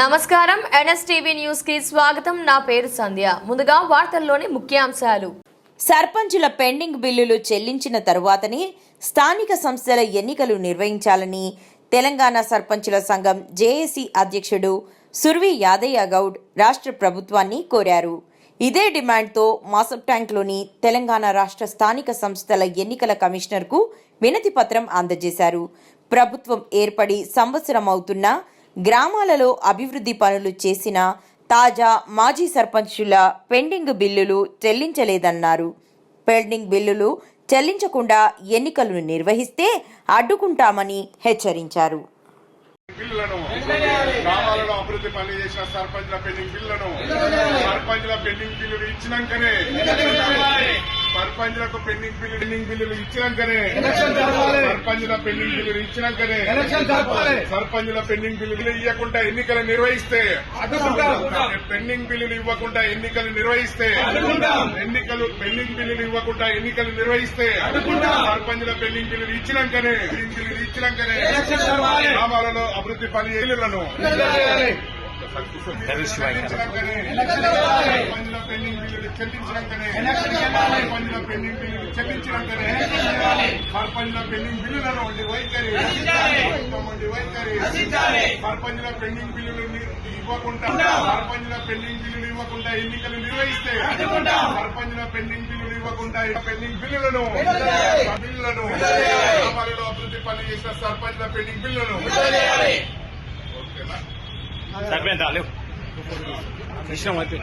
నమస్కారం. ఎన్ఎస్టీవీ న్యూస్కి స్వాగతం. నా పేరు సంధ్య. ముందుగా వార్తల్లోని ముఖ్యాంశాలు. సర్పంచుల పెండింగ్ బిల్లులు చెల్లించిన తరువాతనే స్థానిక సంస్థల ఎన్నికలు నిర్వహించాలని తెలంగాణ సర్పంచుల సంఘం జేఏసీ అధ్యక్షుడు సుర్వి యాదయ్య గౌడ్ రాష్ట్ర ప్రభుత్వాన్ని కోరారు. ఇదే డిమాండ్తో మాసప్ ట్యాంక్లోని తెలంగాణ రాష్ట్ర స్థానిక సంస్థల ఎన్నికల కమిషనర్కు వినతి పత్రం అందజేశారు. ప్రభుత్వం ఏర్పడి సంవత్సరం అవుతున్నా గ్రామాలలో అభివృద్ధి పనులు చేసిన తాజా మాజీ సర్పంచుల పెండింగ్ బిల్లులు చెల్లించలేదన్నారు. పెండింగ్ బిల్లులు చెల్లించకుండా ఎన్నికలను నిర్వహిస్తే అడ్డుకుంటామని హెచ్చరించారు. బిల్లులను గ్రామాలలో అభివృద్ధి పనులు చేసిన సర్పంచ్ల పెండింగ్ బిల్లులను సర్పంచ్ల పెండింగ్ బిల్లులు ఇచ్చినాకనే సర్పంచ్లకు పెండింగ్ బిల్లు పెండింగ్ బిల్లులు ఇచ్చినాకనే సర్పంచ్ల పెండింగ్ బిల్లులు ఇచ్చినాకనే సర్పంచ్ల పెండింగ్ బిల్లులు ఇవ్వకుండా ఎన్నికలు నిర్వహిస్తే పెండింగ్ బిల్లులు ఇవ్వకుండా ఎన్నికలు నిర్వహిస్తే ఎన్నికలు పెండింగ్ బిల్లులు ఇవ్వకుండా ఎన్నికలు నిర్వహిస్తే సర్పంచ్ల పెండింగ్ బిల్లులు ఇచ్చినాకనే పెండింగ్ బిల్లులు ఇచ్చినాకనే గ్రామాలలో అభివృద్ధి పని ఇళ్ళను పెండింగ్ బిల్లులు చెల్లించడానికనే సర్పంచ్ల పెండింగ్ బిల్లులు చెల్లించడానికనే సర్పంచ్ల పెండింగ్ బిల్లులను వైఖరి వైఖరి సర్పంచ్ల పెండింగ్ బిల్లులు ఇవ్వకుండా సర్పంచ్ల పెండింగ్ బిల్లులు ఇవ్వకుండా ఎన్నికలు నిర్వహిస్తే సర్పంచ్ల పెండింగ్ బిల్లులు ఇవ్వకుండా పెండింగ్ బిల్లులను బిల్లులను గ్రామాలలో అభివృద్ధి పని చేసిన సర్పంచ్ల పెండింగ్ బిల్లులను ఓకేనా? సరిపోయిందా? లేవు. ఇష్టం అయితే.